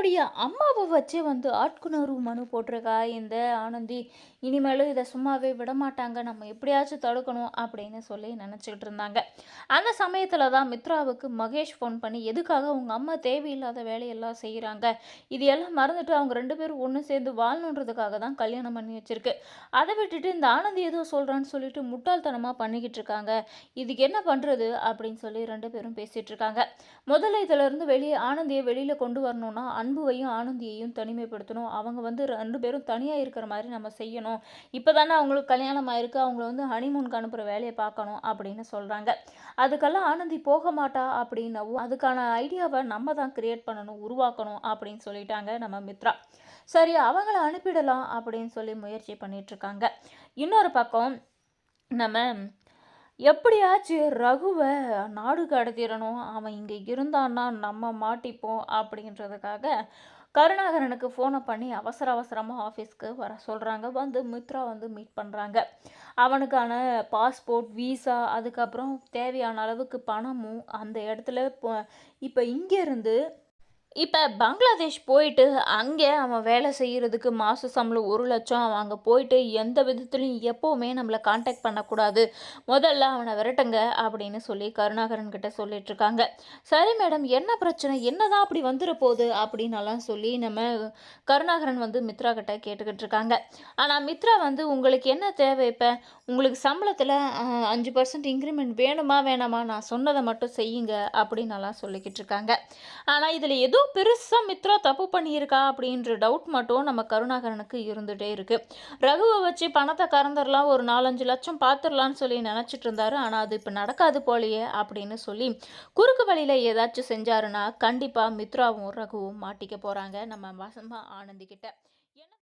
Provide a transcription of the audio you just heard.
தன்னுடைய அம்மாவை வச்சு வந்து ஆட்குணர்வு மனு போட்டிருக்கா இந்த ஆனந்தி. இனிமேலும் இதை சும்மாவே விடமாட்டாங்க. நம்ம எப்படியாச்சும் தடுக்கணும் அப்படின்னு சொல்லி நினச்சிக்கிட்டு இருந்தாங்க. அந்த சமயத்தில் தான் மித்ராவுக்கு மகேஷ் ஃபோன் பண்ணி எதுக்காக உங்கள் அம்மா தேவையில்லாத வேலையெல்லாம் செய்கிறாங்க இது எல்லாம் மறந்துட்டு அவங்க ரெண்டு பேரும் ஒன்று சேர்ந்து வாழணுன்றதுக்காக தான் கல்யாணம் பண்ணி வச்சிருக்கு. அதை விட்டுட்டு இந்த ஆனந்தி ஏதோ சொல்கிறான்னு சொல்லிட்டு முட்டாள்தனமாக பண்ணிக்கிட்டு இருக்காங்க. இதுக்கு என்ன பண்ணுறது அப்படின்னு சொல்லி ரெண்டு பேரும் பேசிகிட்டு இருக்காங்க. முதல்ல இதிலிருந்து வெளியே ஆனந்தியை வெளியில் கொண்டு வரணும்னா அன்புவையும் ஆனந்தியையும் தனிமைப்படுத்தணும். அவங்க வந்து ரெண்டு பேரும் தனியாக இருக்கிற மாதிரி நம்ம செய்யணும். இப்போ தானே அவங்களுக்கு கல்யாணம் ஆயிருக்கு. அவங்கள வந்து ஹனிமூனுக்கு அனுப்புகிற வேலையை பார்க்கணும் அப்படின்னு சொல்கிறாங்க அதுக்கெல்லாம் ஆனந்தி போக மாட்டா அப்படின்னவும் அதுக்கான ஐடியாவை நம்ம தான் கிரியேட் பண்ணணும் உருவாக்கணும் அப்படின்னு சொல்லிட்டாங்க நம்ம மித்ரா. சரி அவங்கள அனுப்பிடலாம் அப்படின்னு சொல்லி முயற்சி பண்ணிட்டு இருக்காங்க. இன்னொரு பக்கம் நம்ம எப்படியாச்சும் ரகுவை நாடு கடத்திடணும் அவன் இங்கே இருந்தான்னா நம்ம மாட்டிப்போம் அப்படின்றதுக்காக கருணாகரனுக்கு ஃபோனை பண்ணி அவசர அவசரமாக ஆஃபீஸ்க்கு வர சொல்கிறாங்க வந்து மித்ரா வந்து மீட் பண்ணுறாங்க அவனுக்கான பாஸ்போர்ட் வீசா அதுக்கப்புறம் தேவையான அளவுக்கு பணமும் அந்த இடத்துல இப்போ இப்போ இங்கேருந்து இப்போ பங்களாதேஷ் போயிட்டு அங்கே அவன் வேலை செய்கிறதுக்கு மாத சம்பளம் ஒரு லட்சம். அவன் அங்கே போயிட்டு எந்த விதத்துலையும் எப்போவுமே நம்மளை காண்டாக்ட் பண்ணக்கூடாது. முதல்ல அவனை விரட்டுங்க அப்படின்னு சொல்லி கருணாகரன் கிட்ட சொல்லிட்டு இருக்காங்க. சரி மேடம் என்ன பிரச்சனை? என்னதான் அப்படி வந்துட போகுது அப்படின்னலாம் சொல்லி நம்ம கருணாகரன் வந்து மித்ரா கிட்ட கேட்டுக்கிட்டு இருக்காங்க. ஆனால் மித்ரா வந்து உங்களுக்கு என்ன தேவை இப்போ? உங்களுக்கு சம்பளத்தில் அஞ்சு பர்சன்ட் இன்க்ரிமெண்ட் வேணுமா வேணாமா? நான் சொன்னதை மட்டும் செய்யுங்க அப்படின்னலாம் சொல்லிக்கிட்டு இருக்காங்க. ஆனால் இதில் எதுவும் ஏதோ பெருசாக மித்ரா தப்பு பண்ணியிருக்கா அப்படின்ற டவுட் மட்டும் நம்ம கருணாகரனுக்கு இருந்துகிட்டே இருக்குது ரகுவை வச்சு பணத்தை கறந்துடலாம் ஒரு நாலஞ்சு லட்சம் பார்த்துடலான்னு சொல்லி நினச்சிட்டு இருந்தாரு. ஆனால் அது இப்போ நடக்காது போலையே அப்படின்னு சொல்லி குறுக்கு வழியில் ஏதாச்சும் செஞ்சாருன்னா கண்டிப்பாக மித்ராவும் ரகுவும் மாட்டிக்க போகிறாங்க நம்ம வசமாக ஆனந்திக்கிட்ட